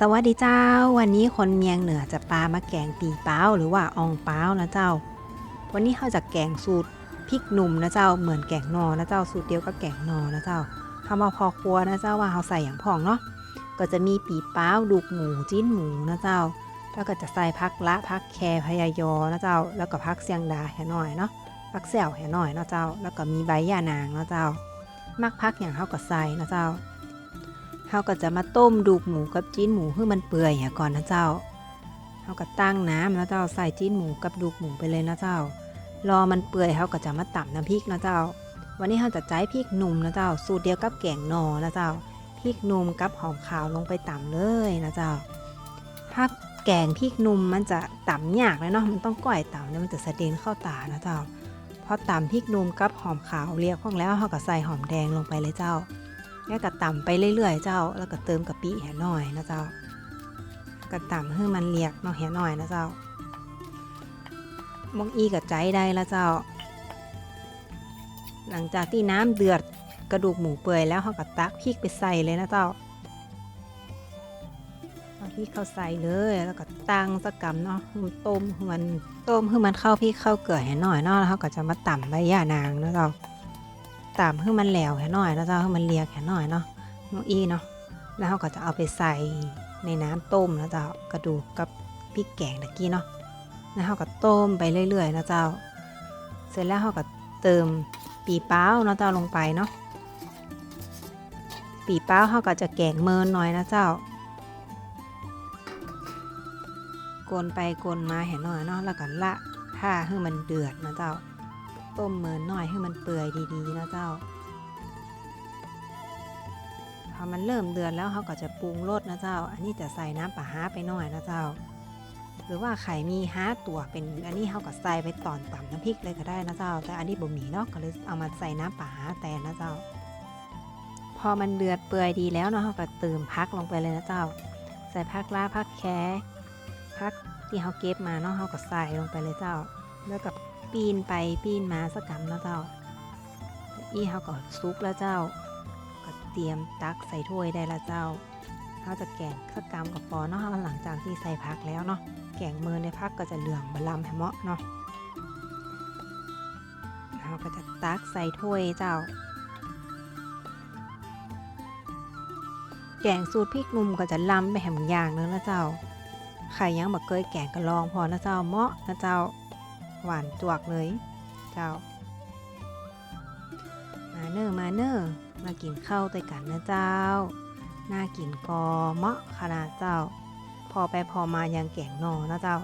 สวัสดีเจ้า วันนี้คนเมียงเหนือจะปลามาแกงปีเป้าหรือว่าอองเป้านะเจ้า วันนี้เขาจะแกงสูตรพริกหนุ่มนะเจ้าเหมือนแกงนอนะเจ้าสูตรเดียวกับแกงนอนะเจ้าคำว่าพอครัวนะเจ้าว่าเขาใส่อย่างพองเนาะก็จะมีปีเป้าดูกหมูจิ้นหมูนะเจ้า แล้วก็จะใส่พักละพักแครพยายอนะเจ้า แล้วก็พักเสียงดาแห่หน่อยเนาะพักแซวแห่หน่อยนะเจ้า แล้วก็มีใบยานางนะเจ้า มักพักอย่างเขาก็ใส่นะเจ้า เขาก็จะมาต้มดูกหมูกับจิ้นหมูให้มันเปื่อยอะก่อนนะเจ้าเขาก็ตั้งน้ำนะเจ้าใส่จิ้นหมูกับดูกหมูไปเลยนะเจ้า รอมันเปื่อยเขาก็จะมาตับน้ำพริกนะเจ้า วันนี้เขาจะใช้พริกหนุ่มนะเจ้า สูตรเดียวกับแกงนอนะเจ้า พริกหนุ่มกับหอมขาวลงไปต่ำเลยนะเจ้าถ้าแกงพริกหนุ่มมันจะต่ำยากเลยเนาะ มันต้องก้อยต่ำเนี่ยมันจะสะเด็นเข้าตานะเจ้าพอต่ำพริกหนุ่มกับหอมขาวเรียกพ้องแล้วเขาก็ใส่หอมแดงลงไปเลยเจ้า แล้วก็ต่ำไปเรื่อยๆเจ้า แล้วก็เติมกะปิแห่หน่อยนะเจ้าก็ต่ำให้มันเรียกเนาะแห่หน่อยนะเจ้ามองอีกับใจได้แล้วเจ้า หลังจากที่น้ำเดือดกระดูกหมูเปื่อยแล้วเขาก็ตักพริกไปใส่เลยนะเจ้าเอาพริกเข้าใส่เลยแล้วก็ตั้งสกกำเนาะต้มให้มันต้มให้มันเข้าพริกเข้าเกลือแห่หน่อยเนาะแล้วเขาก็จะมาต่ำใบย่านางนะเจ้า ตามให้มันแหลวแค่น่อยนะเจ้าให้มันเลียแค่น่อยเนาะน้องอีเนาะแล้วเราก็จะเอาไปใส่ในน้ำต้มนะเจ้ากระดูกกับพริกแกงตะกี้เนาะแล้วเราก็ต้มไปเรื่อยๆนะเจ้า เสร็จแล้วเราก็เติมปีเป้าเนาะเจ้าลงไปเนาะปีเป้าเราก็จะแกงเมินหน่อยนะเจ้ากวนไปกวนมาเห็นหน่อยเนาะแล้วก็ละท่าให้มันเดือดนะเจ้า ต้มเหมินหน่อยให้มันเปื่อยดีๆนะเจ้าพอมันเริ่มเดือดแล้วเขาก็จะปรุงรสนะเจ้า อันนี้จะใส่น้ำปลาฮาไปหน่อยนะเจ้า หรือว่าไข่มีฮาตัวเป็นอันนี้เขาก็ใส่ไปตอนต่ำน้ำพริกเลยก็ได้นะเจ้า แต่อันนี้บ่มีเนาะก็เลยเอามาใส่น้ำปลาฮาแทนนะเจ้า พอมันเดือดเปื่อยดีแล้วเนาะเขาก็เติมพักลงไปเลยนะเจ้า ใส่พักล่าพักแคพักที่เขาเก็บมาเนาะเขาก็ใส่ลงไปเลยเจ้า แล้วกับ ปีนไปปีนมาสักกำแล้วเจ้า อีเขาก็ซุปแล้วเจ้า ก็เตรียมตักใส่ถ้วยได้แล้วเจ้าเขาจะแกงสักกำกับปอเนาะหลังจากที่ใส่พักแล้วเนาะ แกงมือในพักก็จะเหลืองบะลำแหมะเนาะเขาก็จะตักใส่ถ้วยเจ้า แกงสูตรพริกนุ่มก็จะล้ำไปแหมอย่างนึงนะเจ้า ใครยังบักเคยแกงก็ลองพอนะเจ้าเหมาะนะเจ้า หวานจวกเลย เจ้า มาเนอร์มาเนอร์มากินข้าวด้วยกันนะเจ้า น่ากินกอเมาะขนาดเจ้า พอไปพอมายังแก่งนอนะเจ้า